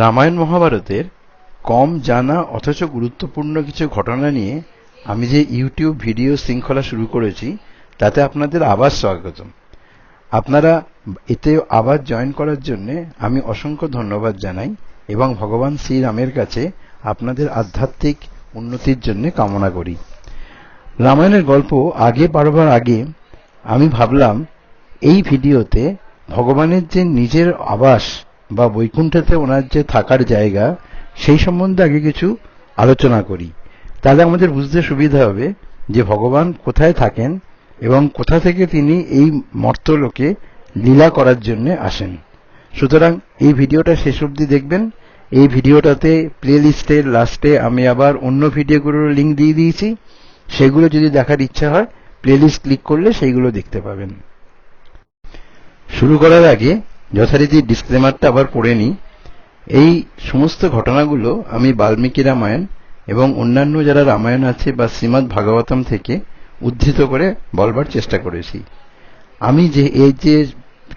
রামায়ণ মহাভারতের কম জানা অথচ গুরুত্বপূর্ণ কিছু ঘটনা নিয়ে আমি যে ইউটিউব ভিডিও শৃঙ্খলা শুরু করেছি, তাতে আপনাদের আবার স্বাগতম। আপনারা এতে আবার জয়েন করার জন্য আমি অসংখ্য ধন্যবাদ জানাই এবং ভগবান শ্রীরামের কাছে আপনাদের আধ্যাত্মিক উন্নতির জন্য কামনা করি। রামায়ণের গল্প আগে পারবার আগে আমি ভাবলাম, এই ভিডিওতে ভগবানের যে নিজের আবাস বা বৈকুণ্ঠতে ওনার যে থাকার জায়গা, সেই সম্বন্ধে আগে কিছু আলোচনা করি। তাহলে আমাদের বুঝতে সুবিধা হবে যে ভগবান কোথায় থাকেন এবং কোথা থেকে তিনি এই মর্তলোকে লীলা করার জন্য আসেন। সুতরাং এই ভিডিওটা শেষ অবধি দেখবেন। এই ভিডিওটাতে প্লে লিস্টের লাস্টে আমি আবার অন্য ভিডিওগুলোর লিঙ্ক দিয়ে দিয়েছি। সেগুলো যদি দেখার ইচ্ছা হয় প্লে লিস্ট ক্লিক করলে সেইগুলো দেখতে পাবেন। শুরু করার আগে যথারীতি ডিসক্লেমারটা আবার পড়ে নিই। এই সমস্ত ঘটনাগুলো আমি বাল্মীকি রামায়ণ এবং অন্যান্য যারা রামায়ণ আছে বা শ্রীমৎ ভাগবতম থেকে উদ্ধৃত করে বলবার চেষ্টা করেছি। আমি যে এই যে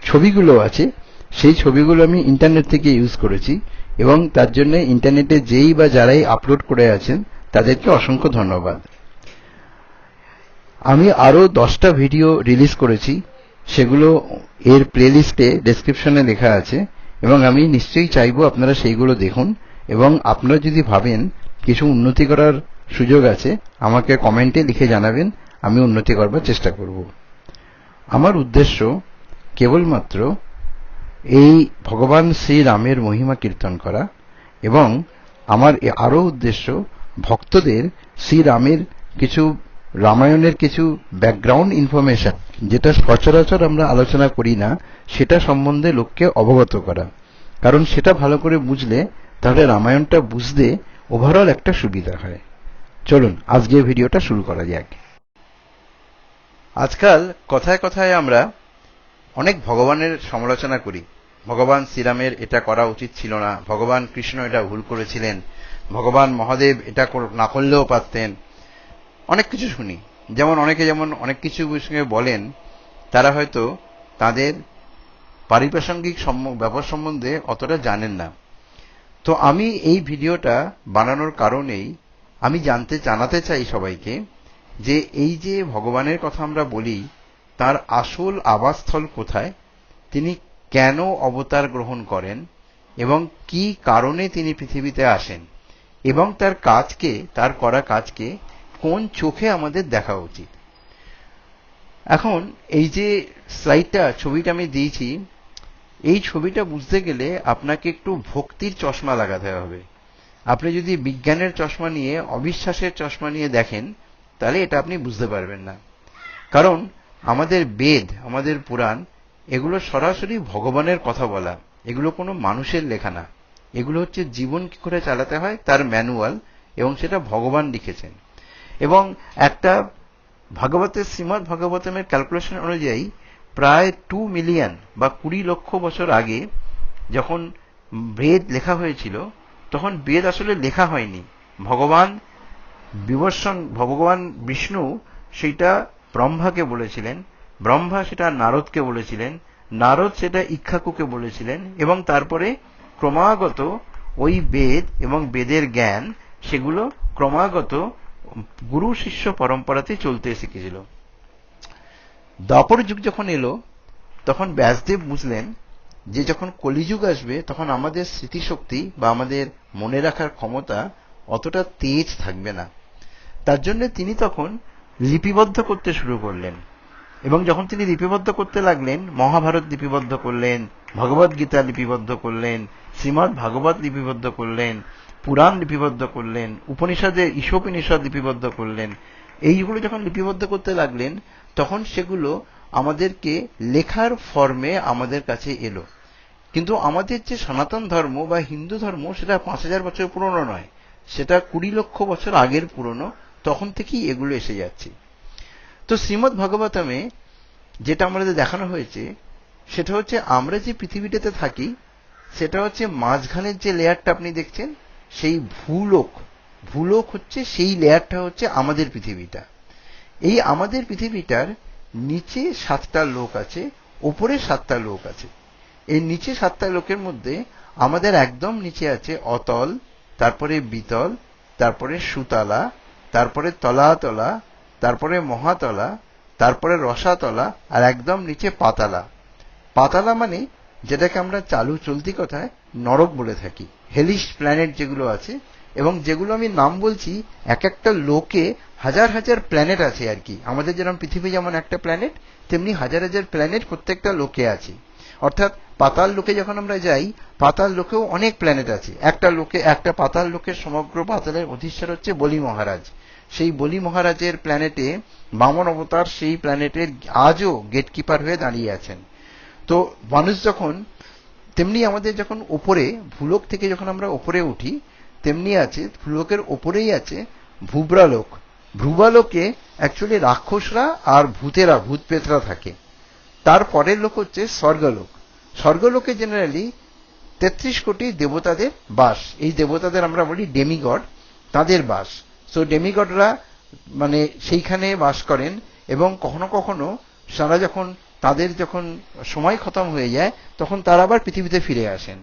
ছবিগুলো আছে, সেই ছবিগুলো আমি ইন্টারনেট থেকে ইউজ করেছি এবং তার জন্য ইন্টারনেটে যেই বা যারাই আপলোড করে আছেন, তাদেরকে অসংখ্য ধন্যবাদ। আমি আরও দশটা ভিডিও রিলিজ করেছি। সেগুলো এর প্লেলিস্টে ডেসক্রিপশনে লেখা আছে এবং আমি নিশ্চয়ই চাইব আপনারা সেইগুলো দেখুন এবং আপনারা যদি ভাবেন কিছু উন্নতি করার সুযোগ আছে, আমাকে কমেন্টে লিখে জানাবেন, আমি উন্নতি করবার চেষ্টা করব। আমার উদ্দেশ্য কেবলমাত্র এই ভগবান শ্রীরামের মহিমা কীর্তন করা এবং আমার আরও উদ্দেশ্য ভক্তদের শ্রীরামের কিছু রামায়ণের কিছু ব্যাকগ্রাউন্ড ইনফরমেশন যেটা সচরাচর আমরা আলোচনা করি না, সেটা সম্বন্ধে লোককে অবগত করা। কারণ সেটা ভালো করে বুঝলে, তাহলে রামায়ণটা বুঝতে ওভারঅল একটা সুবিধা হয়। চলুন আজকে ভিডিওটা শুরু করা যাক। আজকাল কথায় কথায় আমরা অনেক ভগবানের সমালোচনা করি। ভগবান শ্রীরামের এটা করা উচিত ছিল না, ভগবান কৃষ্ণ এটা ভুল করেছিলেন, ভগবান মহাদেব এটা না করলেও পারতেন। অনেক কিছু শুনি। যেমন অনেকে যেমন অনেক কিছু সঙ্গে বলেন, তারা হয়তো তাদের পারিপ্রাসঙ্গিক ব্যাপার সম্বন্ধে অতটা জানেন না। তো আমি এই ভিডিওটা বানানোর কারণেই আমি জানতে, জানাতে চাই সবাইকে যে এই যে ভগবানের কথা আমরা বলি, তার আসল আবাসস্থল কোথায়, তিনি কেন অবতার গ্রহণ করেন, এবং কি কারণে তিনি পৃথিবীতে আসেন, এবং তার কাজকে, তার করা কাজকে কোন চোখে আমাদের দেখা উচিত। এখন এই যে স্লাইডটা, ছবিটা আমি দিয়েছি, এই ছবিটা বুঝতে গেলে আপনাকে একটু ভক্তির চশমা লাগাতে হবে। আপনি যদি বিজ্ঞানের চশমা নিয়ে, অবিশ্বাসের চশমা নিয়ে দেখেন, তাহলে এটা আপনি বুঝতে পারবেন না। কারণ আমাদের বেদ, আমাদের পুরাণ, এগুলো সরাসরি ভগবানের কথা বলা। এগুলো কোনো মানুষের লেখা না। এগুলো হচ্ছে জীবন কি করে চালাতে হয়, তার ম্যানুয়াল, এবং সেটা ভগবান লিখেছেন। এবং একটা ভাগবতের শ্রীমৎ ভাগবতমের ক্যালকুলেশন অনুযায়ী প্রায় টু মিলিয়ন বা কুড়ি লক্ষ বছর আগে যখন বেদ লেখা হয়েছিল, তখন বেদ আসলে লেখা হয়নি। ভগবান বিবর্ষণ, ভগবান বিষ্ণু সেইটা ব্রহ্মাকে বলেছিলেন, ব্রহ্মা সেটা নারদকে বলেছিলেন, নারদ সেটা ইক্ষাকুকে বলেছিলেন এবং তারপরে ক্রমাগত ওই বেদ এবং বেদের জ্ঞান সেগুলো ক্রমাগত গুরু শিষ্য পরম্পরাতে চলতে শিখেছিল। দ্বাপর যুগ যখন এলো, তখন ব্যাসদেব বুঝলেন যে যখন কলিযুগ আসবে, তখন আমাদের স্মৃতিশক্তি বা আমাদের মনে রাখার ক্ষমতা অতটা তেজ থাকবে না। তার জন্য তিনি তখন লিপিবদ্ধ করতে শুরু করলেন এবং যখন তিনি লিপিবদ্ধ করতে লাগলেন, মহাভারত লিপিবদ্ধ করলেন ভগবত গীতা লিপিবদ্ধ করলেন শ্রীমৎ ভাগবত লিপিবদ্ধ করলেন পুরাণ লিপিবদ্ধ করলেন, উপনিষদে ঈশোপনিষদ লিপিবদ্ধ করলেন, এইগুলো যখন লিপিবদ্ধ করতে লাগলেন, তখন সেগুলো আমাদেরকে লেখার ফর্মে আমাদের কাছে এলো। কিন্তু আমাদের যে সনাতন ধর্ম বা হিন্দু ধর্ম, সেটা পাঁচ হাজার বছর পুরনো নয়, সেটা কুড়ি লক্ষ বছর আগের পুরনো, তখন থেকেই এগুলো এসে যাচ্ছে। তো শ্রীমৎ ভাগবতমে যেটা আমাদের দেখানো হয়েছে, সেটা হচ্ছে আমরা যে পৃথিবীটাতে থাকি, সেটা হচ্ছে মাঝখানের যে লেয়ারটা আপনি দেখছেন সেই ভূলোক ভূলোক হচ্ছে সেই লেয়ারটা হচ্ছে আমাদের পৃথিবীটা। এই আমাদের পৃথিবীটার নিচে সাতটা লোক আছে, ওপরে সাতটা লোক আছে। এই নিচে সাতটা লোকের মধ্যে আমাদের একদম নিচে আছে অতল, তারপরে বিতল, তারপরে সুতলা, তারপরে তলাতলা, তারপরে মহাতলা, তারপরে রসাতলা, আর একদম নিচে পাতালা। পাতালা মানে যেটাকে আমরা চালু চলতি কথায় নরক বলে থাকি। হেলিশ প্ল্যানেট যেগুলো আছে, এবং যেগুলো আমি নাম বলছি, এক একটা লোকে হাজার হাজার প্ল্যানেট আছে আর কি। আমাদের যেরকম পৃথিবী যেমন একটা প্ল্যানেট তেমনি হাজার হাজার প্ল্যানেট প্রত্যেকটা লোকে আছে। অর্থাৎ পাতাল লোকে যখন আমরা যাই, পাতাল লোকেও অনেক প্ল্যানেট আছে। একটা লোকে, একটা পাতাল লোকের সমগ্র পাতালের অধীশ্বর হচ্ছে বলি মহারাজ। সেই বলি মহারাজের প্ল্যানেটে বামন অবতার সেই প্ল্যানেটের আজও গেটকিপার হয়ে দাঁড়িয়ে আছেন। তো মানুষ যখন তেমনি আমাদের যখন ওপরে ভূলোক থেকে যখন আমরা ওপরে উঠি, তেমনি আছে, ভূলোকের ওপরেই আছে ভূব্রালোক। ভ্রুবালোকে অ্যাকচুয়ালি রাক্ষসরা আর ভূতেরা ভূত পেতরা থাকে। তার পরের লোক হচ্ছে স্বর্গলোক। স্বর্গলোকে জেনারেলি তেত্রিশ কোটি দেবতাদের বাস। এই দেবতাদের আমরা বলি ডেমিগড তাদের বাস। সো ডেমিগডরা মানে সেইখানে বাস করেন এবং কখনো কখনো সারা যখন তাদের যখন সময় খতম হয়ে যায়, তখন তারা আবার পৃথিবীতে ফিরে আসেন।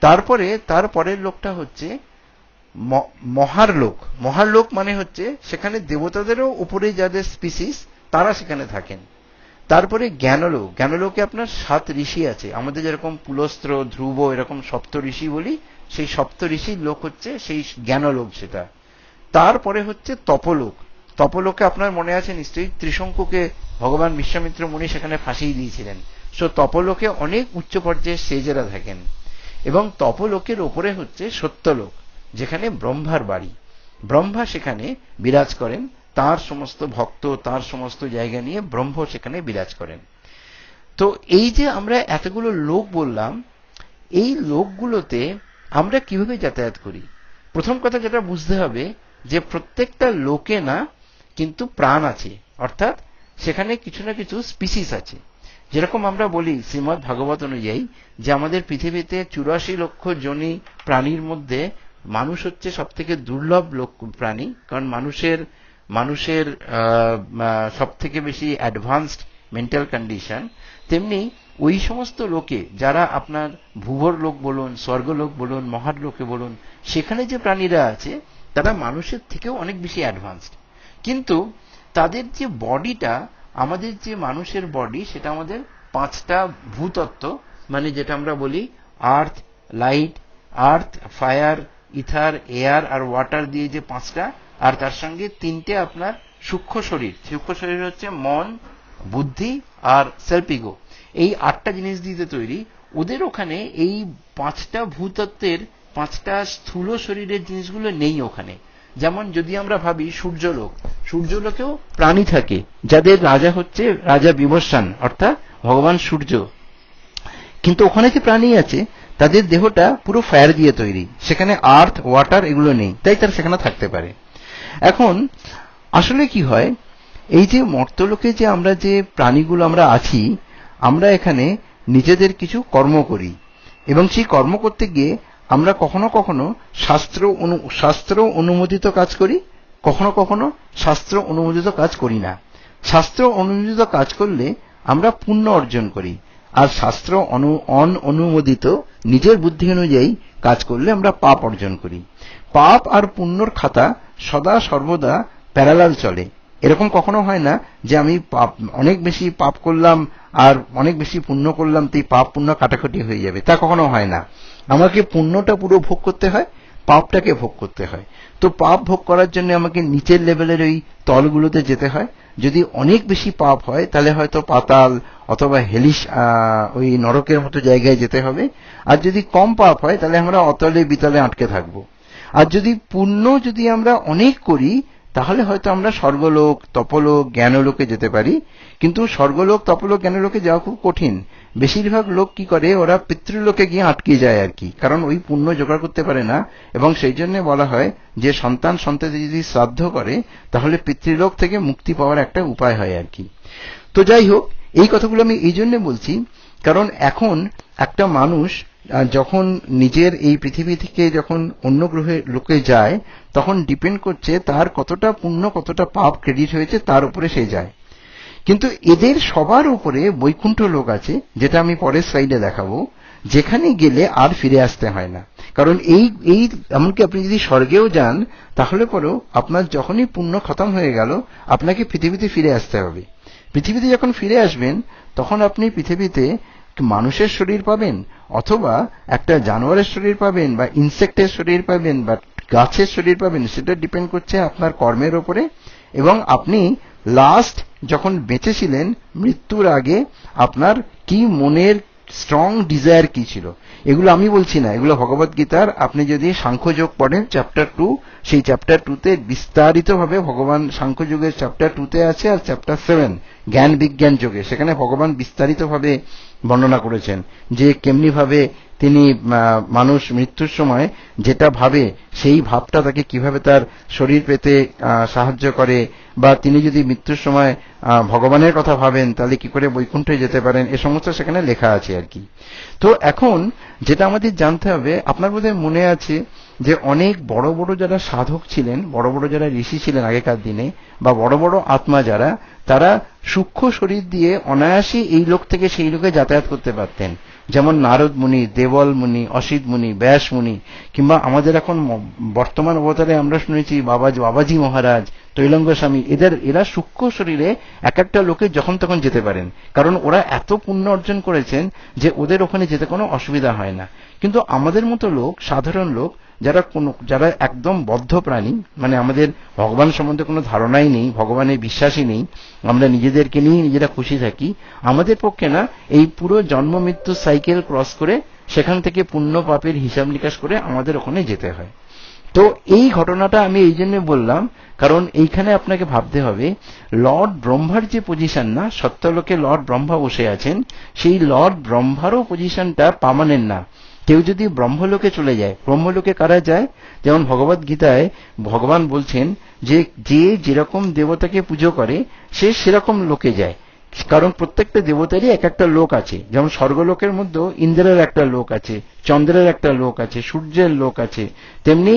তারপরে, তার পরের লোকটা হচ্ছে মহার লোক। মহার লোক মানে হচ্ছে সেখানে দেবতাদেরও উপরে যাদের স্পিসিস তারা সেখানে থাকেন। তারপরে জ্ঞানলোক। জ্ঞানলোকে আপনার সাত ঋষি আছে। আমাদের যেরকম পুলস্ত্র, ধ্রুব, এরকম সপ্ত ঋষি বলি, সেই সপ্ত ঋষির লোক হচ্ছে, সেই জ্ঞানলোক সেটা। তারপরে হচ্ছে তপলোক। তপলোকে আপনার মনে আছে নিশ্চয়ই? ত্রিশঙ্কুকে ভগবান বিশ্বামিত্র মুনি সেখানে ফাঁসিয়ে দিয়েছিলেন। সো তপলোকে অনেক উচ্চ পর্যায়ের সেজেরা থাকেন। এবং তপলোকের ওপরে হচ্ছে সত্যলোক, যেখানে ব্রহ্মার বাড়ি। ব্রহ্মা সেখানে বিরাজ করেন, তার সমস্ত ভক্ত, তার সমস্ত জায়গা নিয়ে ব্রহ্ম সেখানে বিরাজ করেন। তো এই যে আমরা এতগুলো লোক বললাম, এই লোকগুলোতে আমরা কীভাবে যাতায়াত করি? প্রথম কথা যেটা বুঝতে হবে, যে প্রত্যেকটা লোকে না কিন্তু প্রাণ আছে। অর্থাৎ সেখানে কিছু না কিছু স্পিসিস আছে। যেরকম আমরা বলি শ্রীমৎ ভাগবত অনুযায়ী যে আমাদের পৃথিবীতে চুরাশি লক্ষ জনী প্রাণীর মধ্যে মানুষ হচ্ছে সব থেকে দুর্লভ প্রাণী। কারণ মানুষের মানুষের সব থেকে বেশি অ্যাডভান্সড মেন্টাল কন্ডিশন তেমনি ওই সমস্ত লোকে যারা আপনার ভূবর লোক বলুন স্বর্গলোক বলুন, মহার লোকে বলুন, সেখানে যে প্রাণীরা আছে, তারা মানুষের থেকেও অনেক বেশি অ্যাডভান্সড কিন্তু তাদের যে বডিটা, আমাদের যে মানুষের বডি, সেটা আমাদের পাঁচটা ভূতত্ত্ব মানে যেটা আমরা বলি earth, light, earth, fire, ether, air আর ওয়াটার দিয়ে যে পাঁচটা, আর তার সঙ্গে তিনটে আপনার সূক্ষ্ম শরীর। সূক্ষ্ম শরীর হচ্ছে মন, বুদ্ধি আর সেলফিগো এই আটটা জিনিস দিতে তৈরি, ওদের ওখানে এই পাঁচটা ভূতত্ত্বের, পাঁচটা স্থূল শরীরের জিনিসগুলো নেই ওখানে। যেমন যদি আমরা ভাবি সূর্যলোক, সূর্যলোকেও প্রাণী থাকে, যাদের রাজা হচ্ছে রাজা বিবস্বান অর্থাৎ ভগবান সূর্য। কিন্তু ওখানে যে প্রাণী আছে, তাদের দেহটা পুরো ফায়ার দিয়ে তৈরি। সেখানে আর্থ ওয়াটার এগুলো নেই, তাই তারা সেখানে থাকতে পারে। এখন, আসলে কি হয়, এই যে মর্তলোকে যে আমরা যে প্রাণীগুলো আমরা আছি, আমরা এখানে নিজেদের কিছু কর্ম করি। এবং সেই কর্ম করতে গিয়ে আমরা কখনো কখনো শাস্ত্র শাস্ত্র অনুমোদিত কাজ করি, কখনো কখনো শাস্ত্র অনুমোদিত কাজ করি না। শাস্ত্র অনুমোদিত কাজ করলে আমরা পুণ্য অর্জন করি, আর শাস্ত্র অনু, অন অনুমোদিত নিজের বুদ্ধি অনুযায়ী কাজ করলে আমরা পাপ অর্জন করি। পাপ আর পুণ্যর খাতা সদা সর্বদা প্যারালাল চলে। এরকম কখনো হয় না যে আমি পাপ, অনেক বেশি পাপ করলাম আর অনেক বেশি পুণ্য করলাম, তো পাপ পুণ্য কাটাকাটি হয়ে যাবে। তা কখনো হয় না। আমাকে পুণ্যটা পুরো ভোগ করতে হয়, পাপটাকে ভোগ করতে হয়। তো পাপ ভোগ করার জন্য আমাকে নিচের লেভেলের ওই তলগুলোতে যেতে হয়। যদি অনেক বেশি পাপ হয়, তাহলে হয়তো পাতাল অথবা হেলিশ ওই নরকের মতো জায়গায় যেতে হবে। আর যদি কম পাপ হয়, তাহলে আমরা অতলে বিতলে আটকে থাকব। আর যদি পুণ্য যদি আমরা অনেক করি, তাহলে হয়তো আমরা স্বর্গলোক, তপলোক, জ্ঞানলোকে যেতে পারি। কিন্তু স্বর্গলোক, তপলোক, জ্ঞানলোকে যাওয়া খুব কঠিন। বেশিরভাগ লোক কি করে, ওরা পিতৃলোকে গিয়ে আটকে যায় আর কি। কারণ ওই পুণ্য জোগাড় করতে পারে না, এবং সেই জন্য বলা হয় যে সন্তান সন্ততি যদি শ্রাদ্ধ করে, তাহলে পিতৃলোক থেকে মুক্তি পাওয়ার একটা উপায় হয় আর কি। তো যাই হোক, এই কথাগুলো আমি এই জন্য বলছি, কারণ এখন একটা মানুষ যখন নিজের এই পৃথিবী থেকে যখন অন্য গ্রহে লোকে যায়, তখন ডিপেন্ড করছে তার কতটা পুণ্য, কতটা পাপ ক্রেডিট হয়েছে, তার উপরে সে যায়। কিন্তু এদের সবার উপরে বৈকুণ্ঠ লোক আছে, যেটা আমি পরের স্লাইডে দেখাবো, যেখানে গেলে আর ফিরে আসতে হয় না। কারণ এই এই, এমনকি আপনি যদি স্বর্গেও যান, তাহলে পরেও আপনার যখনই পুণ্য খতম হয়ে গেল, আপনাকে পৃথিবীতে ফিরে আসতে হবে। পৃথিবীতে যখন ফিরে আসবেন, তখন আপনি পৃথিবীতে মানুষের শরীর পাবেন, অথবা একটা জানোয়ারের শরীর পাবেন, বা ইনসেক্টের শরীর পাবেন, বা গাছের শরীর পাবেন, সেটা ডিপেন্ড করছে আপনার কর্মের ওপরে এবং আপনি লাস্ট যখন বেঁচে ছিলেন মৃত্যুর আগে আপনার কি মনের স্ট্রং ডিজায়ার কি ছিল? এগুলো আমি বলছি না, এগুলো ভগবত গীতার। আপনি যদি সাংখ্যযোগ পড়েন চ্যাপ্টার টু সেই চ্যাপ্টার টুতে বিস্তারিতভাবে ভগবান সাংখ্যযোগের চ্যাপ্টার টুতে আছে আর চ্যাপ্টার সেভেন জ্ঞান বিজ্ঞান যোগে। সেখানে ভগবান বিস্তারিতভাবে বর্ণনা করেছেন যে কেমনি ভাবে তিনি মানুষ মৃত্যুর সময় যেটা ভাবে, সেই ভাবটা তাকে কীভাবে তার শরীর পেতে সাহায্য করে, বা তিনি যদি মৃত্যুর সময় ভগবানের কথা ভাবেন, তাহলে কি করে বৈকুণ্ঠে যেতে পারেন? এ সমস্ত সেখানে লেখা আছে আর কি। তো এখন যেটা আমাদের জানতে হবে, আপনার বোধহয় মনে আছে যে অনেক বড় বড় যারা সাধক ছিলেন, বড় বড় যারা ঋষি ছিলেন আগেকার দিনে, বা বড় বড় আত্মা যারা, তারা সূক্ষ্ম শরীর দিয়ে অনায়াসই এই লোক থেকে সেই লোকে যাতায়াত করতে পারতেন। যেমন নারদ মুনি দেবল মুনি, অসিত মুনি, ব্যাস মুনি, কিংবা আমাদের এখন বর্তমান অবতারে আমরা শুনেছি বাবা, বাবাজি মহারাজ, তৈলঙ্গ স্বামী, এদের, এরা সূক্ষ্ম শরীরে এক একটা লোকে যখন তখন যেতে পারেন। কারণ ওরা এত পুণ্য অর্জন করেছেন যে ওদের ওখানে যেতে কোনো অসুবিধা হয় না। কিন্তু আমাদের মতো লোক, সাধারণ লোক যারা কোনো, যারা একদম বদ্ধ প্রাণী মানে আমাদের ভগবান সম্বন্ধে কোনো ধারণাই নেই, ভগবানের বিশ্বাসই নেই, আমরা নিজেদেরকে নিয়ে নিজেরা খুশি থাকি, আমাদের পক্ষে না, এই পুরো জন্ম মৃত্যু সাইকেল ক্রস করে সেখান থেকে পুণ্য পাপের হিসাব নিকাশ করে আমাদের ওখানে যেতে হয়। তো এই ঘটনাটা আমি এই জন্য বললাম, কারণ এইখানে আপনাকে ভাবতে হবে, লর্ড ব্রহ্মার যে পজিশন না, সত্যলোকে লর্ড ব্রহ্মা বসে আছেন, সেই লর্ড ব্রহ্মারও পজিশনটা পামানেন না। কেউ যদি ব্রহ্মলোকে চলে যায়, ব্রহ্মলোকে কারা যায়? যেমন ভগবত গীতায় ভগবান বলছেন যে যে যেরকম দেবতাকে পুজো করে, সে সেরকম লোকে যায়। কারণ প্রত্যেকটা দেবতারই এক একটা লোক আছে। যেমন স্বর্গলোকের মধ্যেও ইন্দ্রের একটা লোক আছে, চন্দ্রের একটা লোক আছে, সূর্যের লোক আছে, তেমনি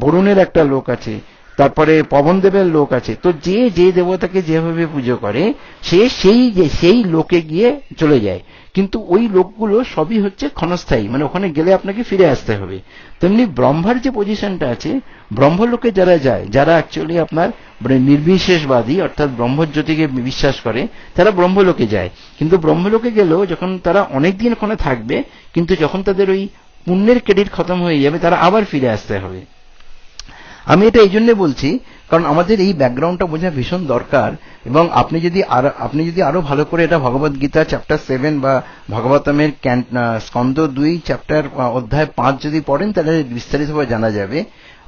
বরুণের একটা লোক আছে, তারপরে পবনদেবের লোক আছে। তো যে যে দেবতাকে যেভাবে পুজো করে, সে সেই সেই লোকে গিয়ে চলে যায়। কিন্তু ওই লোকগুলো সবই হচ্ছে ক্ষণস্থায়ী। মানে ওখানে গেলে আপনাকে ফিরে আসতে হবে। তেমনি ব্রহ্মার যে পজিশনটা আছে, ব্রহ্মলোকে যারা যায়, যারা অ্যাকচুয়ালি আপনার মানে নির্বিশেষবাদী, অর্থাৎ ব্রহ্মজ্যোতিকে বিশ্বাস করে, তারা ব্রহ্মলোকে যায়। কিন্তু ব্রহ্মলোকে গেলেও যখন তারা অনেকদিন ওখানে থাকবে, কিন্তু যখন তাদের ওই পুণ্যের ক্রেডিট খতম হয়ে যাবে, তারা আবার ফিরে আসতে হবে। আমি এটা এই জন্য বলছি কারণ আমাদের এই ব্যাকগ্রাউন্ডটা বোঝা ভীষণ দরকার, এবং আপনি যদি আর, আপনি যদি আরও ভালো করে এটা ভগবত গীতা চ্যাপ্টার সেভেন বা ভগবতমের স্কন্দ দুই চ্যাপ্টার অধ্যায় পাঁচ যদি পড়েন, তাহলে বিস্তারিতভাবে জানা যাবে।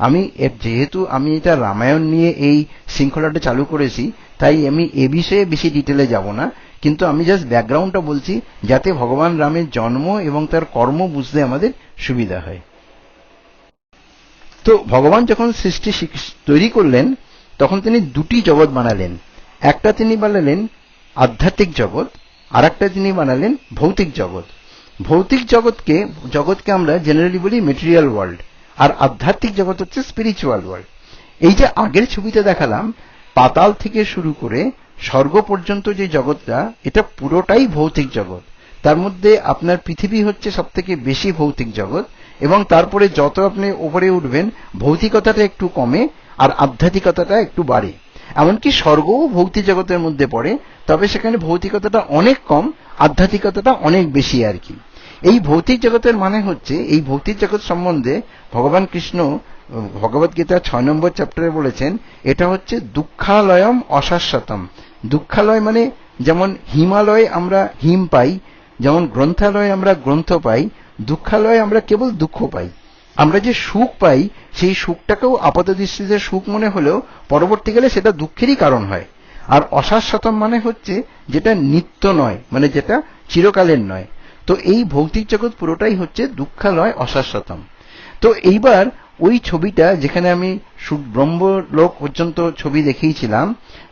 আমি যেহেতু আমি এটা রামায়ণ নিয়ে এই শৃঙ্খলাটা চালু করেছি, তাই আমি এ বিষয়ে বেশি ডিটেলে যাব না। কিন্তু আমি জাস্ট ব্যাকগ্রাউন্ডটা বলছি, যাতে ভগবান রামের জন্ম এবং তার কর্ম বুঝতে আমাদের সুবিধা হয়। তো ভগবান যখন সৃষ্টি তৈরি করলেন, তখন তিনি দুটি জগৎ বানালেন। একটা তিনি বানালেন আধ্যাত্মিক জগৎ আর একটা তিনি বানালেন ভৌতিক জগৎ। ভৌতিক জগৎকে জগৎকে আমরা জেনারেলি বলি মেটেরিয়াল ওয়ার্ল্ড আর আধ্যাত্মিক জগৎ হচ্ছে স্পিরিচুয়াল ওয়ার্ল্ড এই যে আগের ছবিতে দেখালাম, পাতাল থেকে শুরু করে স্বর্গ পর্যন্ত যে জগৎটা, এটা পুরোটাই ভৌতিক জগৎ। তার মধ্যে আপনার পৃথিবী হচ্ছে সব থেকে বেশি ভৌতিক জগৎ। এবং তারপরে যত আপনি ওপরে উঠবেন, ভৌতিকতাটা একটু কমে আর আধ্যাত্মিকতাটা একটু বাড়ে। এমনকি স্বর্গও ভৌতিক জগতের মধ্যে পড়ে, তবে সেখানে ভৌতিকতাটা অনেক কম, আধ্যাত্মিকতাটা অনেক বেশি আর কি। এই ভৌতিক জগতের মানে হচ্ছে, এই ভৌতিক জগৎ সম্বন্ধে ভগবান কৃষ্ণ, ভগবত গীতা ছয় নম্বর চ্যাপ্টারে বলেছেন, এটা হচ্ছে দুঃখালয়ম অশাশ্বতম। দুঃখালয় মানে যেমন হিমালয়ে আমরা হিম পাই, যেমন গ্রন্থালয়ে আমরা গ্রন্থ পাই দুঃখালয়ে আমরা কেবল দুঃখ পাই। আমরা যে সুখ পাই, সেই সুখটাকেও আপাত দৃষ্টিতে সুখ মনে হলেও পরবর্তীকালে সেটা দুঃখেরই কারণ হয়। আর অশাশ্বতম মানে হচ্ছে যেটা নিত্য নয় মানে যেটা চিরকালের নয়। তো এই ভৌতিক জগৎ পুরোটাই হচ্ছে দুঃখালয়, অশাশ্বতম। তো এইবার ওই ছবিটা যেখানে আমি ব্রহ্মলোক পর্যন্ত ছবি দেখিয়েছিলাম,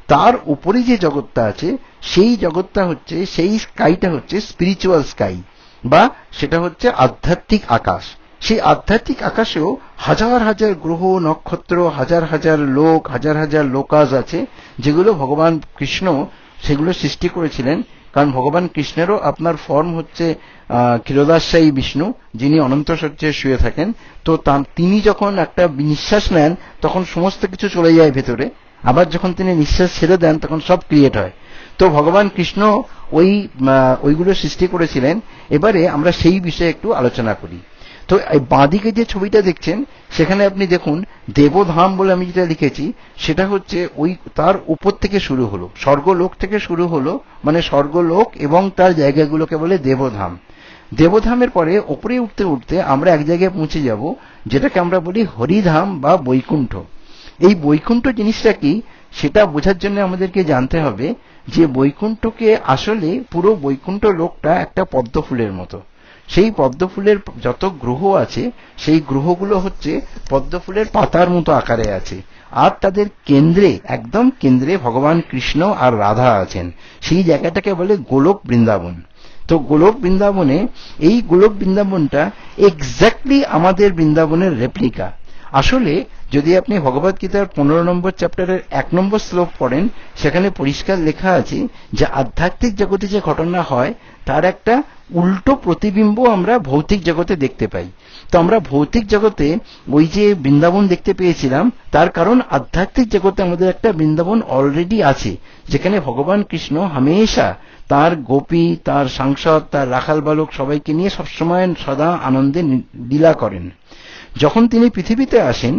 তার উপরে যে জগৎটা আছে, সেই জগৎটা হচ্ছে, সেই স্কাইটা হচ্ছে স্পিরিচুয়াল স্কাই বা সেটা হচ্ছে আধ্যাত্মিক আকাশ। সেই আধ্যাত্মিক আকাশেও হাজার হাজার গ্রহ, নক্ষত্র, হাজার হাজার লোক, হাজার হাজার লোকাজ আছে, যেগুলো ভগবান কৃষ্ণ সেগুলো সৃষ্টি করেছিলেন। কারণ ভগবান কৃষ্ণেরও আপনার ফর্ম হচ্ছে ক্ষীরোদাসায়ী বিষ্ণু, যিনি অনন্ত সজ্জায় শুয়ে থাকেন। তা- তিনি যখন একটা নিঃশ্বাস নেন, তখন সমস্ত কিছু চলে যায় ভেতরে। আবার যখন তিনি নিঃশ্বাস ছেড়ে দেন, তখন সব ক্রিয়েট হয়। তো ভগবান কৃষ্ণ ওই ওইগুলো সৃষ্টি করেছিলেন। এবারে আমরা সেই বিষয়ে একটু আলোচনা করি। তো বাঁদিকে যে ছবিটা দেখছেন, সেখানে আপনি দেখুন, দেবধাম বলে আমি যেটা লিখেছি, সেটা হচ্ছে ওই তার উপর থেকে শুরু হলো। স্বর্গলোক থেকে শুরু হলো মানে স্বর্গলোক এবং তার জায়গাগুলোকে বলে দেবধাম। দেবধামের পরে ওপরে উঠতে উঠতে আমরা এক জায়গায় পৌঁছে যাব, যেটাকে আমরা বলি হরিধাম বা বৈকুণ্ঠ। এই বৈকুণ্ঠ জিনিসটা কি? সেটা বোঝার জন্য আমাদেরকে জানতে হবে যে বৈকুণ্ঠকে আসলে পুরো বৈকুণ্ঠ লোকটা একটা পদ্ম ফুলের মতো। সেই পদ্ম ফুলের যত গ্রহ আছে, সেই গ্রহগুলো হচ্ছে পদ্ম ফুলের পাতার মতো আকারে আছে। আর তাদের কেন্দ্রে, একদম কেন্দ্রে ভগবান কৃষ্ণ আর রাধা আছেন। সেই জায়গাটাকে বলে গোলক বৃন্দাবন। তো গোলক বৃন্দাবনে, এই গোলক বৃন্দাবনটা এক্স্যাক্টলি আমাদের বৃন্দাবনের রেপ্লিকা আসলে যদি আপনি ভগবত গীতার পনেরো নম্বর চ্যাপ্টারের এক নম্বর শ্লোক পড়েন, সেখানে পরিষ্কার লেখা আছে যে আধ্যাত্মিক জগতে যে ঘটনা হয়, তার একটা উল্টো প্রতিবিম্ব আমরা ভৌতিক জগতে দেখতে পাই। তো আমরা ভৌতিক জগতে ওই যে বৃন্দাবন দেখতে পেয়েছিলাম, তার কারণ আধ্যাত্মিক জগতে আমাদের একটা বৃন্দাবন অলরেডি আছে, যেখানে ভগবান কৃষ্ণ হামেশা তার গোপী, তার সাংসদ, তার রাখাল বালক সবাইকে নিয়ে সবসময় সদা আনন্দে লীলা করেন। যখন তিনি পৃথিবীতে আসেন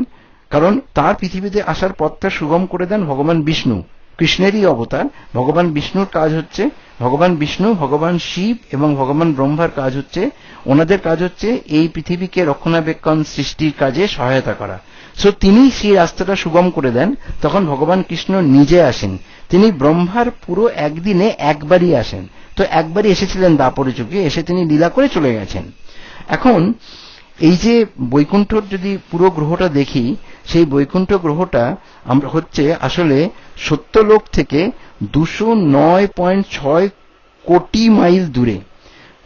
কারণ তার পৃথিবীতে আসার পথটা সুগম করে দেন ভগবান বিষ্ণু। কৃষ্ণেরই অবতার। ভগবান বিষ্ণুর কাজ হচ্ছে, ভগবান বিষ্ণু, ভগবান শিব এবং ভগবান ব্রহ্মার কাজ হচ্ছে, ওনাদের কাজ হচ্ছে এই পৃথিবীকে রক্ষণাবেক্ষণ সৃষ্টির কাজে সহায়তা করা। সো তিনি সেই রাস্তাটা সুগম করে দেন, তখন ভগবান কৃষ্ণ নিজে আসেন। তিনি ব্রহ্মার পুরো একদিনে একবারই আসেন। তো একবারই এসেছিলেন দাপর যুগে, এসে তিনি লীলা করে চলে গেছেন। এখন এই যে বৈকুণ্ঠর যদি পুরো গ্রহটা দেখি, সেই বৈকুণ্ঠ গ্রহটা আমরা হচ্ছে আসলে সত্যলোক থেকে দুশো নয় পয়েন্ট ছয় কোটি মাইল দূরে।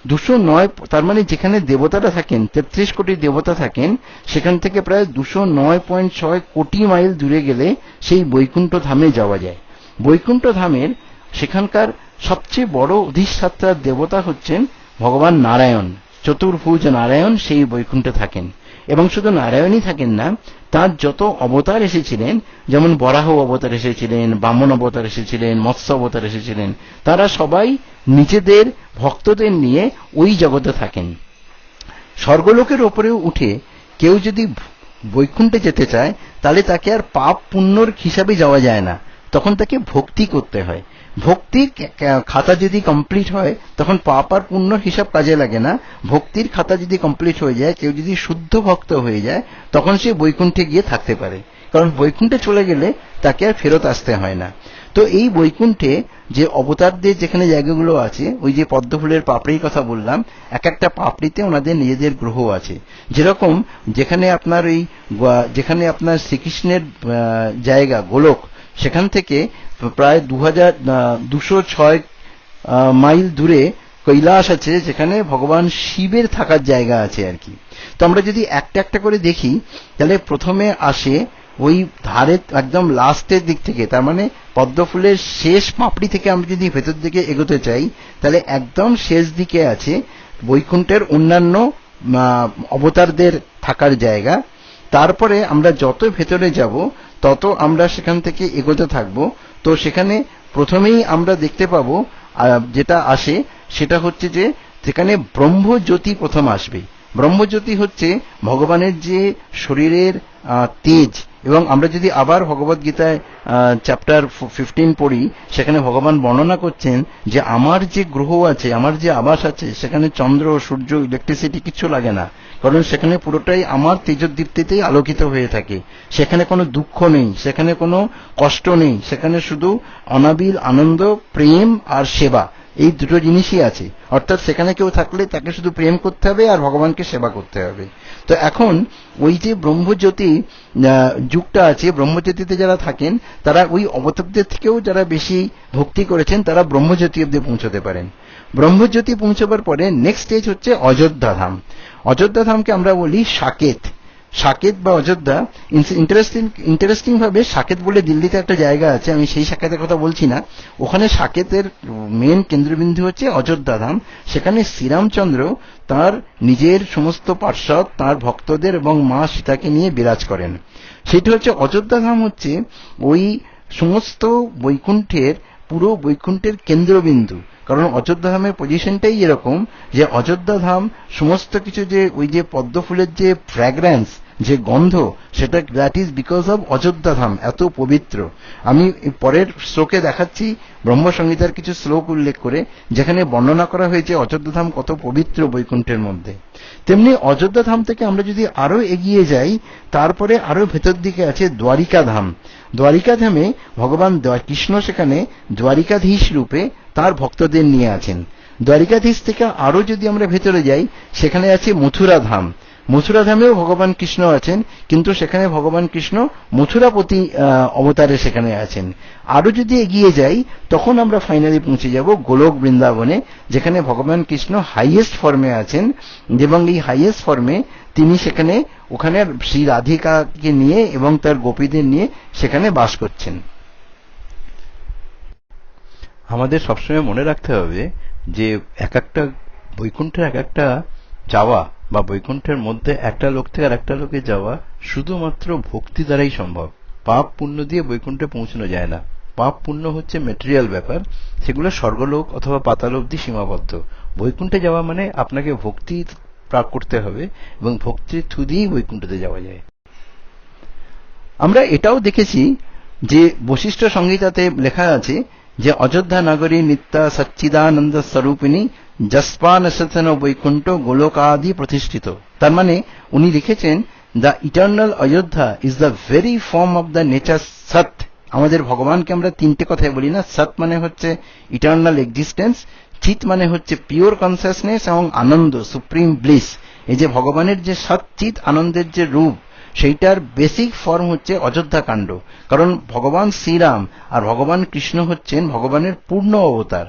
দুশো নয়, তার মানে যেখানে দেবতারা থাকেন, তেত্রিশ কোটি দেবতা থাকেন, সেখান থেকে প্রায় দুশো নয় পয়েন্ট ছয় কোটি মাইল দূরে গেলে সেই বৈকুণ্ঠ ধামে যাওয়া যায়। বৈকুণ্ঠ ধামের সেখানকার সবচেয়ে বড় অধিষ্ঠাত্রার দেবতা হচ্ছেন ভগবান নারায়ণ। চতুর্ভুজ নারায়ণ সেই বৈকুণ্ঠে থাকেন। এবং শুধু নারায়ণই থাকেন না, তার যত অবতার এসেছিলেন, যেমন বরাহ অবতার এসেছিলেন, বামন অবতার এসেছিলেন, মৎস্য অবতার এসেছিলেন, তারা সবাই নিজেদের ভক্তদের নিয়ে ওই জগতে থাকেন। স্বর্গলোকের ওপরেও উঠে কেউ যদি বৈকুণ্ঠে যেতে চায়, তাহলে তাকে আর পাপ পুণ্যর হিসাবে যাওয়া যায় না। তখন তাকে ভক্তি করতে হয়। ভক্তি খাতা যদি কমপ্লিট হয়, তখন পাপ আর পুণ্যর হিসাব কাজে লাগে না। ভক্তির খাতা যদি কমপ্লিট হয়ে যায়, কেউ যদি শুদ্ধ ভক্ত হয়ে যায়, তখন সে বৈকুণ্ঠে গিয়ে থাকতে পারে। কারণ বৈকুণ্ঠে চলে গেলে তাকে আর ফেরত আসতে হয় না। তো এই বৈকুণ্ঠে যে অবতারদের যেখানে জায়গাগুলো আছে, ওই যে পদ্মফুলের পাপড়ির কথা বললাম এক একটা পাপড়িতে ওনাদের নিজেদের গ্রহ আছে। যেরকম যেখানে আপনার ওই, যেখানে আপনার শ্রীকৃষ্ণের জায়গা গোলক সেখান থেকে প্রায় দু হাজার মাইল দূরে কৈলাস আছে, যেখানে ভগবান শিবের থাকার জায়গা আছে আর কি। তো আমরা যদি একটা একটা করে দেখি, তাহলে প্রথমে আসে ওই ধারে একদম লাস্টের দিক থেকে, তার মানে পদ্ম ফুলের শেষ পাপড়ি থেকে আমরা যদি ভেতর দিকে এগোতে চাই, তাহলে একদম শেষ দিকে আছে বৈকুণ্ঠের অন্যান্য অবতারদের থাকার জায়গা। তারপরে আমরা যত ভেতরে যাব তত আমরা সেখান থেকে এগোতে থাকব। তো সেখানে প্রথমেই আমরা দেখতে পাবো যেটা আসে, সেটা হচ্ছে যে সেখানে ব্রহ্মজ্যোতি প্রথম আসবে। ব্রহ্মজ্যোতি হচ্ছে ভগবানের যে শরীরের তেজ এবং আমরা যদি আবার ভগবত গীতায় চ্যাপ্টার ফিফটিন পড়ি, সেখানে ভগবান বর্ণনা করছেন যে আমার যে গ্রহ আছে, আমার যে আবাস আছে, সেখানে চন্দ্র, সূর্য ইলেকট্রিসিটি কিছু লাগে না। কারণ সেখানে পুরোটাই আমার তেজদীপ্তিতেই আলোকিত হয়ে থাকে। সেখানে কোনো দুঃখ নেই, সেখানে কোনো কষ্ট নেই, সেখানে শুধু অনাবিল, আনন্দ, প্রেম আর সেবা। এই দুটো জিনিসই আছে। অর্থাৎ সেখানে কেউ থাকলে তাকে শুধু প্রেম করতে হবে আর ভগবানকে সেবা করতে হবে। তো এখন ওই যে ব্রহ্মজ্যোতি যুগটা আছে, ব্রহ্মজ্যোতিতে যারা থাকেন, তারা ওই অবতারদের থেকেও যারা বেশি ভক্তি করেছেন, তারা ব্রহ্মজ্যোতি অব্দি পৌঁছতে পারেন। ব্রহ্মজ্যোতি পৌঁছবার পরে নেক্সট স্টেজ হচ্ছে অযোধ্যা ধাম অযোধ্যা ধামকে আমরা বলি সাকেত। সাকেত বা অযোধ্যা ইন্টারেস্টিং ইন্টারেস্টিং ভাবে সাকেত বলে দিল্লিতে একটা জায়গা আছে, আমি সেই সাকেতের কথা বলছি না। ওখানে সাকেতের মেন কেন্দ্রবিন্দু হচ্ছে অযোধ্যা ধাম। সেখানে শ্রীরামচন্দ্র তার নিজের সমস্ত পার্শ্বদ, তার ভক্তদের এবং মা সীতাকে নিয়ে বিরাজ করেন। সেটি হচ্ছে অযোধ্যা ধাম হচ্ছে ওই সমস্ত বৈকুণ্ঠের, পুরো বৈকুণ্ঠের কেন্দ্রবিন্দু। কারণ অযোধ্যা ধামের পজিশনটাই এরকম যে অযোধ্যা ধাম সমস্ত কিছু যে, ওই যে পদ্ম ফুলের যে ফ্র্যাগ্রেন্স যে গন্ধ, সেটা that is because of Ayodhya Dham, এত পবিত্র। আমি পরের শ্লোকে দেখাচ্ছি ব্রহ্মসংহিতার কিছু শ্লোক উল্লেখ করে, যেখানে বর্ণনা করা হয়েছে অযোধ্যা ধাম কত পবিত্র বৈকুণ্ঠের মধ্যে। তেমনি অযোধ্যা ধাম থেকে আমরা যদি আরও এগিয়ে যাই, তারপরে আরও ভেতর দিকে আছে দ্বারিকা ধাম। দ্বারিকা ধামে ভগবান কৃষ্ণ সেখানে দ্বারিকাধীশ রূপে তার ভক্তদের নিয়ে আছেন। দ্বারিকাধীশ থেকে আরও যদি আমরা ভেতরে যাই, সেখানে আছে মথুরা ধাম মথুরা ধামেও ভগবান কৃষ্ণ আছেন, কিন্তু সেখানে ভগবান কৃষ্ণ মথুরাপতি অবতারে সেখানে আছেন। আরও যদি এগিয়ে যাই, তখন আমরা ফাইনালি পৌঁছে যাব গোলক বৃন্দাবনে, যেখানে ভগবান কৃষ্ণ হাইয়েস্ট ফর্মে আছেন, এবং এই হাইয়েস্ট ফর্মে তিনি সেখানে ওখানে শ্রী রাধিকাকে নিয়ে এবং তার গোপীদের নিয়ে সেখানে বাস করছেন। আমাদের সবসময় মনে রাখতে হবে যে এক একটা বৈকুণ্ঠের এক একটা যাওয়া বা বৈকুণ্ঠের মধ্যে একটা লোক থেকে আর একটা লোকে যাওয়া শুধুমাত্র ভক্তি দ্বারাই সম্ভব। পাপ পুণ্য দিয়ে বৈকুণ্ঠে পৌঁছানো যায় না। পাপ পুণ্য হচ্ছে মেটেরিয়াল ব্যাপার। সেগুলো স্বর্গলোক অথবা পাতাল অব্দি সীমাবদ্ধ। বৈকুণ্ঠে যাওয়া মানে আপনাকে ভক্তি প্রাপ করতে হবে এবং ভক্তির থ্রু দিয়েই বৈকুণ্ঠতে যাওয়া যায়। আমরা এটাও দেখেছি যে বশিষ্ঠ সংহিতাতে লেখা আছে যে অযোধ্যা নগরী নিত্যা সচ্চিদানন্দ স্বরূপিণী যস্পানসন বৈকুণ্ঠ গোলকাদি প্রতিষ্ঠিত। তার মানে উনি লিখেছেন the eternal Ayodhya is the very form of the nature সৎ আমাদের ভগবানকে আমরা তিনটে কথায় বলি না সৎ মানে হচ্ছে ইটার্নাল এক্সিস্টেন্স চিত মানে হচ্ছে পিওর কনসিয়াসনেস এবং আনন্দ সুপ্রিম ব্লিস এই যে ভগবানের যে সৎচিত আনন্দের যে রূপ সেইটার বেসিক ফর্ম হচ্ছে অযোধ্যা কাণ্ড। কারণ ভগবান শ্রীরাম আর ভগবান কৃষ্ণ হচ্ছেন ভগবানের পূর্ণ অবতার।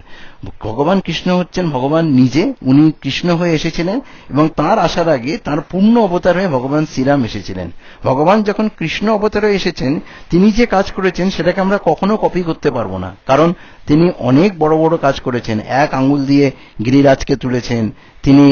ভগবান কৃষ্ণ হচ্ছেন ভগবান নিজে, উনি কৃষ্ণ হয়ে এসেছিলেন এবং তার আসার আগে তার পূর্ণ অবতার হয়ে ভগবান শ্রীরাম এসেছিলেন। ভগবান যখন কৃষ্ণ অবতারে এসেছেন, তিনি যে কাজ করেছেন সেটাকে আমরা কখনো কপি করতে পারব না। কারণ তিনি অনেক বড় বড় কাজ করেছেন। এক আঙ্গুল দিয়ে গিরিরাজকে তুলেছেন, তিনি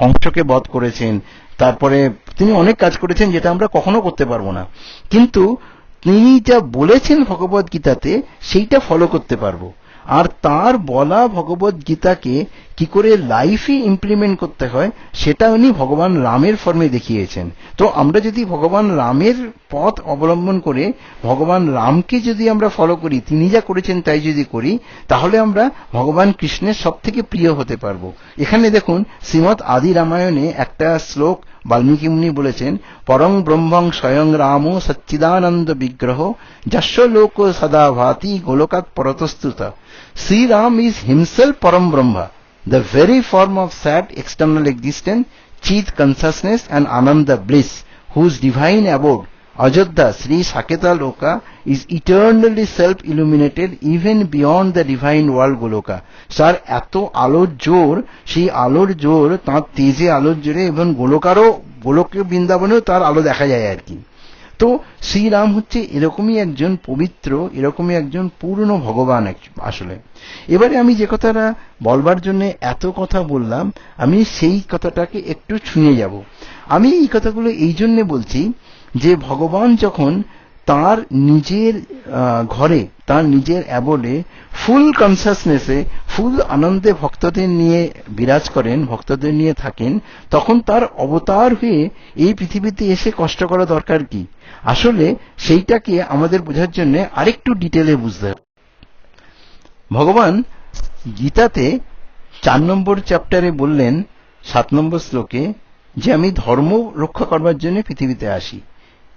কংসকে বধ করেছেন তারপরে তিনি অনেক কাজ করেছেন যেটা আমরা কখনো করতে পারব না। কিন্তু তিনি যা বলেছেন ভগবত গীতাতে সেইটা ফলো করতে পারব। আর তার বলা ভগবত গীতাকে কি করে লাইফে ইমপ্লিমেন্ট করতে হয়, সেটা উনি ভগবান রামের ফর্মে দেখিয়েছেন। তো আমরা যদি ভগবান রামের পথ অবলম্বন করে, ভগবান রামকে যদি আমরা ফলো করি, তিনি যা করেছেন তাই যদি করি, তাহলে আমরা ভগবান কৃষ্ণের সব থেকে প্রিয় হতে পারব। এখানে দেখুন, শ্রীমৎ আদি রামায়ণে একটা শ্লোক বাল্মীকি মুনি বলেছেন পরম ব্রহ্মং স্বয়ং রাম সচ্চিদানন্দ বিগ্রহ যশ লোক সদা ভাতি গোলকাত পরতস্তুতা Shriram is himself Param Brahma the very form of sad external existence, Chit consciousness and Ananda bliss, whose divine abode, Ajodhya Sri Saketa Loka, is eternally self-illuminated even beyond the divine world Goloka. Sir এত আলোর জোর সেই আলোর জোর তাঁর তেজে আলোর জোরে এবং গোলকারও গোলকের বৃন্দাবনেও তার আলো দেখা যায় আর কি তো শ্রীরাম হচ্ছে এরকমই একজন পবিত্র এরকমই একজন পূর্ণ ভগবান আসলে এবারে আমি যে কথাটা বলবার জন্য এত কথা বললাম আমি সেই কথাটাকে একটু ছুঁয়ে যাব আমি এই কথাগুলো এই জন্য বলছি যে ভগবান যখন তার নিজের ঘরে, তার নিজের অ্যাবোর্ডে ফুল কনসাসনেসে ফুল আনন্দে ভক্তদের নিয়ে বিরাজ করেন, ভক্তদের নিয়ে থাকেন, তখন তার অবতার হয়ে এই পৃথিবীতে এসে কষ্ট করা দরকার কি? আসলে সেইটাকে আমাদের বোঝার জন্য আরেকটু ডিটেলে বুঝতে হবে। ভগবান গীতাতে চার নম্বর চ্যাপ্টারে বললেন, সাত নম্বর শ্লোকে, যে আমি ধর্ম রক্ষা করবার জন্য পৃথিবীতে আসি।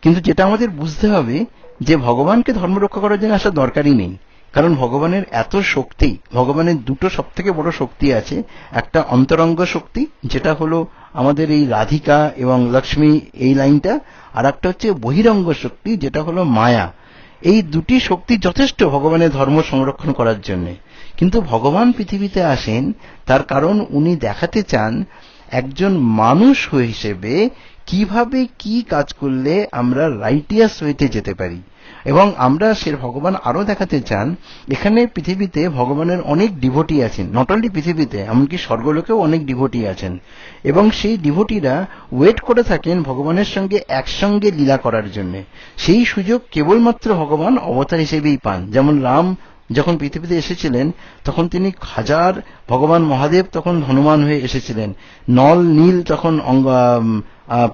কিন্তু যেটা আমাদের বুঝতে হবে, যে ভগবানকে ধর্ম রক্ষা করার জন্য আসার দরকারই নেই। কারণ ভগবানের এত শক্তি, ভগবানের দুটো সব থেকে বড় শক্তি আছে। একটা অন্তরঙ্গ শক্তি, যেটা হলো আমাদের এই রাধিকা এবং লক্ষ্মী এই লাইনটা, আর একটা হচ্ছে বহিরঙ্গ শক্তি, যেটা হলো মায়া। এই দুটি শক্তি যথেষ্ট ভগবানের ধর্ম সংরক্ষণ করার জন্য। কিন্তু ভগবান পৃথিবীতে আসেন, তার কারণ উনি দেখাতে চান একজন মানুষ হিসেবে কীভাবে কি কাজ করলে আমরা রাইটিয়াস হইতে যেতে পারি? এবং আমরা সে ভগবান আরও দেখাতে চান, এখানে পৃথিবীতে ভগবানের অনেক ডিভোটি আছেন। নট অনলি পৃথিবীতে, এমনকি স্বর্গলোকেও অনেক ডিভোটি আছেন। এবং সেই ডিভোটিরা ওয়েট করে থাকেন ভগবানের সঙ্গে একসঙ্গে লীলা করার জন্য। সেই সুযোগ কেবলমাত্র ভগবান অবতার হিসেবেই পান। যেমন রাম যখন পৃথিবীতে এসেছিলেন, তখন তিনি হাজার ভগবান মহাদেব তখন হনুমান হয়ে এসেছিলেন। নল, নীল তখন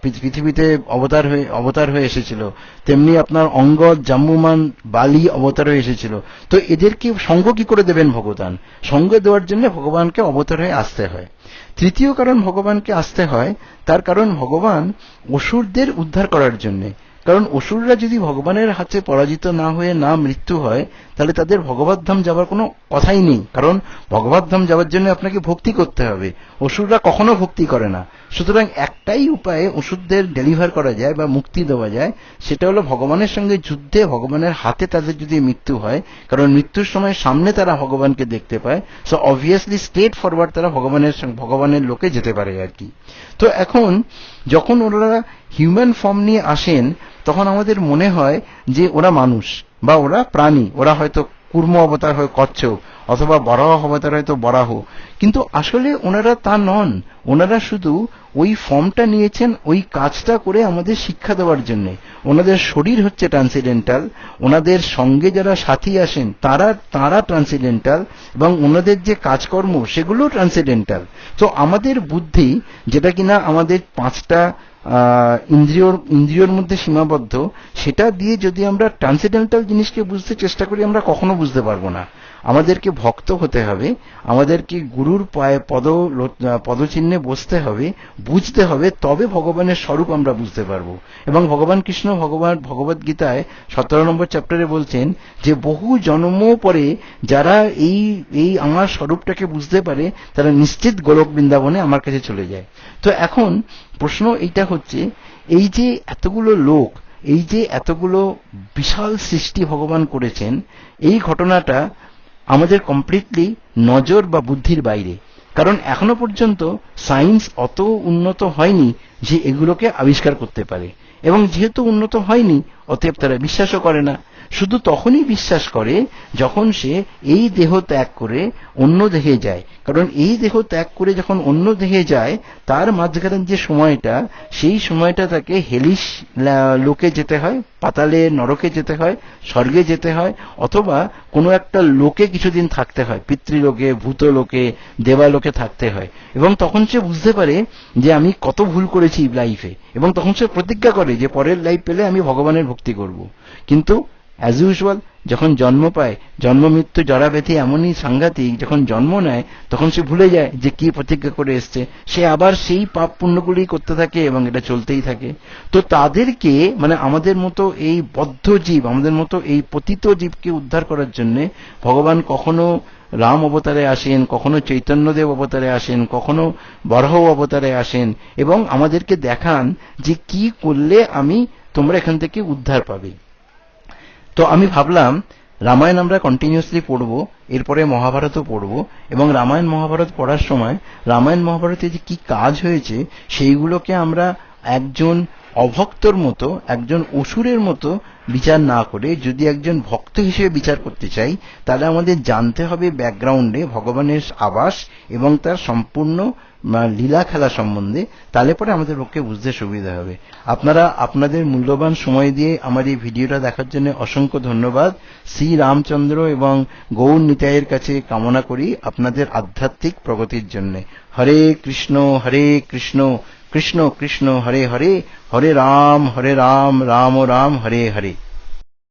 পৃথিবীতে অবতার হয়ে অবতার হয়ে এসেছিল। তেমনি আপনার অঙ্গ, জাম্বুমান, বালি অবতার হয়ে এসেছিল। তো এদেরকে সঙ্গ কি করে দেবেন ভগবান? সঙ্গ দেওয়ার জন্য ভগবানকে অবতার হয়ে আসতে হয়। তৃতীয় কারণ ভগবানকে আসতে হয়, তার কারণ ভগবান অসুরদের উদ্ধার করার জন্যে। কারণ অসুররা যদি ভগবানের হাতে পরাজিত না হয়ে না মৃত্যু হয়, তাহলে তাদের ভগবত ধাম যাবার কোনো কথাই নেই। কারণ ভগবত ধাম যাওয়ার জন্য আপনাকে ভক্তি করতে হবে। অসুররা কখনো ভক্তি করে না। সুতরাং একটাই উপায়ে ওষুধদের ডেলিভার করা যায় বা মুক্তি দেওয়া যায়, সেটা হলো ভগবানের সঙ্গে যুদ্ধে ভগবানের হাতে তাদের যদি মৃত্যু হয়, কারণ মৃত্যুর সময় সামনে তারা ভগবানকে দেখতে পায় সো অবভিয়াসলি স্ট্রেট ফরওয়ার্ড তারা ভগবানের ভগবানের লোকে যেতে পারে আর কি। তো এখন যখন ওরা হিউম্যান ফর্ম নিয়ে আসেন, তখন আমাদের মনে হয় যে ওরা মানুষ বা ওরা প্রাণী। ওরা হয়তো কুর্ম অবতার হয়, কচ্ছপ, অথবা বরাহ অবতার হয়তো বরাহ। কিন্তু আসলে ওনারা তা নন। ওনারা শুধু ওই ফর্মটা নিয়েছেন, ওই কাজটা করে আমাদের শিক্ষা দেওয়ার জন্য। ওনাদের শরীর হচ্ছে ট্রান্সিডেন্টাল ওনাদের সঙ্গে যারা সাথী আসেন, তারা তারা ট্রান্সিডেন্টাল এবং ওনাদের যে কাজকর্ম, সেগুলো ট্রান্সিডেন্টাল তো আমাদের বুদ্ধি, যেটা কিনা আমাদের পাঁচটা ইন্দ্রিয়র ইন্দ্রিয়র মধ্যে সীমাবদ্ধ, সেটা দিয়ে যদি আমরা ট্রান্সিডেন্টাল জিনিসকে বুঝতে চেষ্টা করি, আমরা কখনো বুঝতে পারব না। আমাদেরকে ভক্ত হতে হবে, আমাদেরকে গুরুর পায়ে পদ পদচিহ্নে বসতে হবে, বুঝতে হবে, তবে ভগবানের স্বরূপ আমরা বুঝতে পারব। এবং ভগবান কৃষ্ণ, ভগবান ভগবত গীতায় সতেরো নম্বর চ্যাপ্টারে বলছেন যে, বহু জন্ম পরে যারা এই এই আমার স্বরূপটাকে বুঝতে পারে, তারা নিশ্চিত গোলক বৃন্দাবনে আমার কাছে চলে যায়। তো এখন প্রশ্ন এইটা হচ্ছে, এই যে এতগুলো লোক, এই যে এতগুলো বিশাল সৃষ্টি ভগবান করেছেন, এই ঘটনাটা আমাদের কমপ্লিটলি নজর বা বুদ্ধির বাইরে। কারণ এখনও পর্যন্ত সায়েন্স অত উন্নত হয়নি যে এগুলোকে আবিষ্কার করতে পারে। এবং যেহেতু উন্নত হয়নি, অতএব তারা বিশ্বাসও করে না। শুধু তখনই বিশ্বাস করে যখন সে এই দেহ ত্যাগ করে অন্য দেহে যায়। কারণ এই দেহ ত্যাগ করে যখন অন্য দেহে যায়, তার মাঝখানের যে সময়টা, সেই সময়টা তাকে হেলিশ লা- লোকে যেতে হয়, পাতালে, নরকে যেতে হয়, স্বর্গে যেতে হয়, অথবা কোনো একটা লোকে কিছুদিন থাকতে হয়, পিতৃলোকে, ভূতলোকে, দেবালোকে থাকতে হয়। এবং তখন সে বুঝতে পারে যে আমি কত ভুল করেছি লাইফে এবং তখন সে প্রতিজ্ঞা করে যে পরের লাইফ পেলে আমি ভগবানের ভক্তি করব। কিন্তু অ্যাজ ইউজুয়াল যখন জন্ম পায়, জন্ম মৃত্যু জরাব্যাধি এমনই সাংঘাতিক, যখন জন্ম নেয়, তখন সে ভুলে যায় যে কি প্রতিজ্ঞা করে এসছে। সে আবার সেই পাপ পুণ্যগুলি করতে থাকে এবং এটা চলতেই থাকে। তো তাদেরকে মানে আমাদের মতো এই বদ্ধ জীব, আমাদের মতো এই পতিত জীবকে উদ্ধার করার জন্য ভগবান কখনো রাম অবতারে আসেন, কখনো চৈতন্যদেব অবতারে আসেন, কখনো বরহ অবতারে আসেন এবং আমাদেরকে দেখান যে কি করলে আমি তোমরা এখান থেকে উদ্ধার পাবে। তো আমি ভাবলাম, রামায়ণ আমরা কন্টিনিউয়াসলি পড়ব, এরপরে মহাভারতও পড়ব, এবং রামায়ণ মহাভারত পড়ার সময় রামায়ণ মহাভারতে যে কি কাজ হয়েছে, সেইগুলোকে আমরা একজন অভক্তর মতো, একজন অসুরের মতো বিচার না করে, যদি একজন ভক্ত হিসেবে বিচার করতে চাই, তাহলে আমাদের জানতে হবে ব্যাকগ্রাউন্ডে ভগবানের আবাস এবং তার সম্পূর্ণ লীলা খেলা সম্বন্ধে, তাহলে পরে আমাদের পক্ষে বুঝতে সুবিধা হবে। আপনারা আপনাদের মূল্যবান সময় দিয়ে আমার এই ভিডিওটা দেখার জন্য অসংখ্য ধন্যবাদ। শ্রী রামচন্দ্র এবং গৌর নিতাইয়ের কাছে কামনা করি আপনাদের আধ্যাত্মিক প্রগতির জন্য। হরে কৃষ্ণ হরে কৃষ্ণ কৃষ্ণ কৃষ্ণ, হরে হরে হরে রাম হরে রাম রাম রাম, হরে হরে।